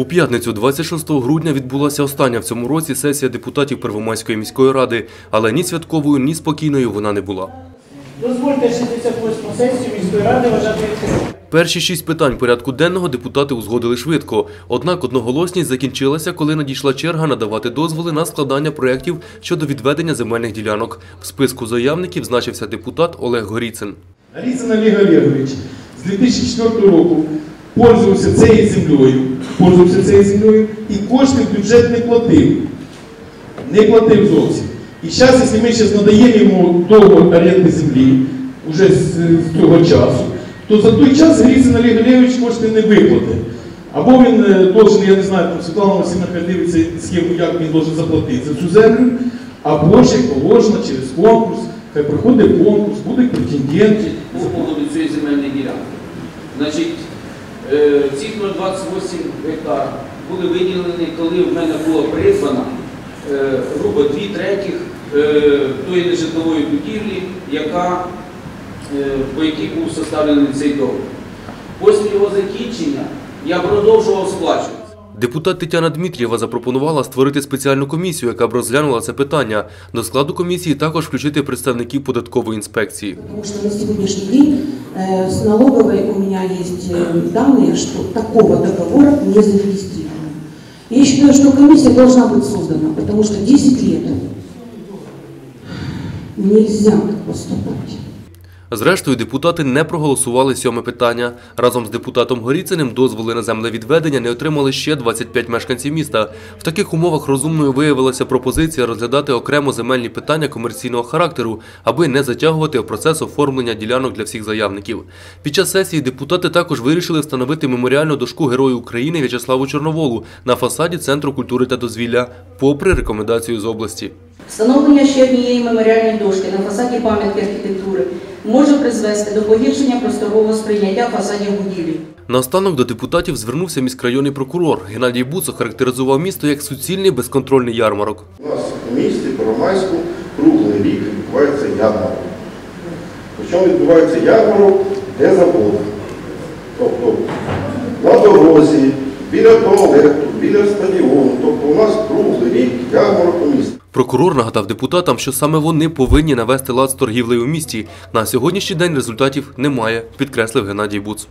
У п'ятницю, 26 грудня, відбулася остання в цьому році сесія депутатів Первомайської міської ради, але ні святковою, ні спокійною вона не була. Дозвольте 68 сесію міської ради вважати відкритою. Перші шість питань порядку денного депутати узгодили швидко. Однак одноголосність закінчилася, коли надійшла черга надавати дозволи на складання проєктів щодо відведення земельних ділянок. В списку заявників значився депутат Олег Горіцин. Голицын Олег Олегович з 2004 року пользувався цією землею, пользувався цією землею і кошти в бюджет не платив. Не платив зовсім. І зараз, якщо ми зараз надаємо йому договор оренди землі, вже з, з цього часу, то за той час Голицын Олег Олегович кошти не виплатить. Або він е, должен, я не знаю, там Світлана Васильівна дивиться схему, як він должен заплатити за цю землю, або як положено через конкурс, хай проходить конкурс, будуть претенденти. по поводу цієї земельної ділянки. Значить, ці 028 гектар були виділені, коли в мене була придбана е, грубо дві третіх е, тої нежитлової будівлі, е, по якій був составлений цей договір. Після його закінчення я продовжував сплачувати. Депутат Тетяна Дмитрієва запропонувала створити спеціальну комісію, яка б розглянула це питання. До складу комісії також включити представників податкової інспекції. Потому что на сегодняшний день э, с налоговой у меня есть э, данные, что такого договора не зарегистрировано. Я считаю, что комиссия должна быть создана, потому что 10 лет нельзя так поступать. Зрештою, депутати не проголосували сьоме питання. Разом з депутатом Горіциним дозволи на землевідведення не отримали ще 25 мешканців міста. В таких умовах розумною виявилася пропозиція розглядати окремо земельні питання комерційного характеру, аби не затягувати процес оформлення ділянок для всіх заявників. Під час сесії депутати також вирішили встановити меморіальну дошку Герою України В'ячеславу Чорноволу на фасаді Центру культури та дозвілля, попри рекомендацію з області. Встановлення ще однієї меморіальної дошки на фасаді пам'ятки архітектури призвести до погіршення просторового сприйняття фасадів будівлі. Наостанок до депутатів звернувся міськрайонний прокурор. Геннадій Буц охарактеризував місто як суцільний безконтрольний ярмарок. У нас у місті Первомайську круглий рік відбувається ярмарок. Причому відбувається ярмарок де завгодно. Тобто на дорозі, біля туалету, біля стадіону. Тобто у нас круглий рік ярмарок у місті. Прокурор нагадав депутатам, що саме вони повинні навести лад з торгівлею у місті. На сьогоднішній день результатів немає, підкреслив Геннадій Буц.